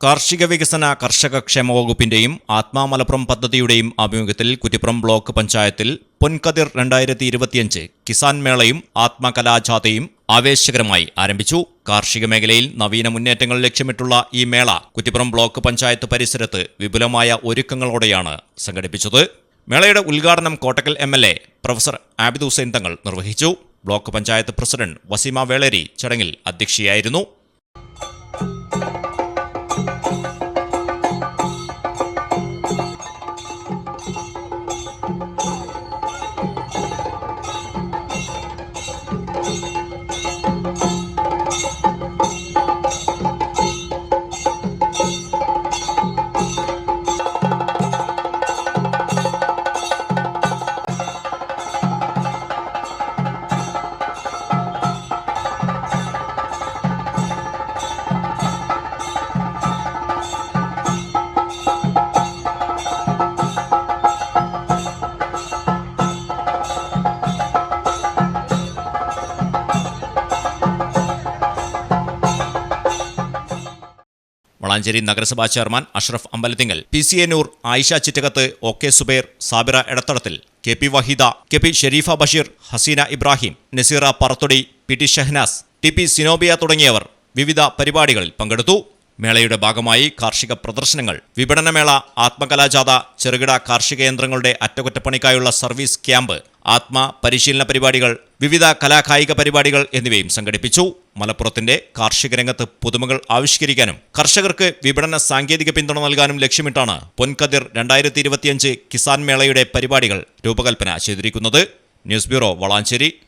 കാർഷിക വികസന കർഷക ക്ഷേമ വകുപ്പിന്റെയും ആത്മാ മലപ്പുറം പദ്ധതിയുടെയും ആഭിമുഖ്യത്തിൽ കുറ്റിപ്പുറം ബ്ലോക്ക് പഞ്ചായത്തിൽ പൊൻകതിർ രണ്ടായിരത്തി ഇരുപത്തിയഞ്ച് കിസാൻ മേളയും ആത്മകലാജാഥയും ആവേശകരമായി ആരംഭിച്ചു. കാർഷിക മേഖലയിൽ നവീന മുന്നേറ്റങ്ങൾ ലക്ഷ്യമിട്ടുള്ള ഈ മേള കുറ്റിപ്പുറം ബ്ലോക്ക് പഞ്ചായത്ത് പരിസരത്ത് വിപുലമായ ഒരുക്കങ്ങളോടെയാണ് സംഘടിപ്പിച്ചത്. മേളയുടെ ഉദ്ഘാടനം Kottakkal M L A professor Abid Hussain Thangal നിർവഹിച്ചു. ബ്ലോക്ക് പഞ്ചായത്ത് പ്രസിഡന്റ് വസീമ വേളേരി ചടങ്ങിൽ അധ്യക്ഷയായിരുന്നു. വളാഞ്ചേരി നഗരസഭാ chairman Ashraf Ambalathingal P C A Noor Ayisha Chittakath O K Zubair Sabira Edathadathil K P Waheeda K P Sherifa Basheer Haseena Ibrahim Naseera Parathodi P T Shahnaz T P Sinobia തുടങ്ങിയവർ വിവിധ പരിപാടികളിൽ പങ്കെടുത്തു. മേളയുടെ ഭാഗമായി കാർഷിക പ്രദർശനങ്ങൾ. വിപണനമേള ആത്മകലാജാഥ ചെറുകിട കാർഷിക യന്ത്രങ്ങളുടെ അറ്റകുറ്റപ്പണിക്കായുള്ള സർവീസ് ക്യാമ്പ് ആത്മ പരിശീലന പരിപാടികൾ വിവിധ കലാകായിക പരിപാടികൾ എന്നിവയും സംഘടിപ്പിച്ചു. മലപ്പുറത്തിന്റെ കാർഷിക രംഗത്ത് പുതുമകൾ ആവിഷ്കരിക്കാനും കർഷകർക്ക് വിപണന സാങ്കേതിക പിന്തുണ നൽകാനും ലക്ഷ്യമിട്ടാണ് പൊൻകതിർ രണ്ടായിരത്തി ഇരുപത്തിയഞ്ച് കിസാൻ മേളയുടെ പരിപാടികൾ രൂപകൽപ്പന ചെയ്തിരിക്കുന്നത്. News bureau Valanchery.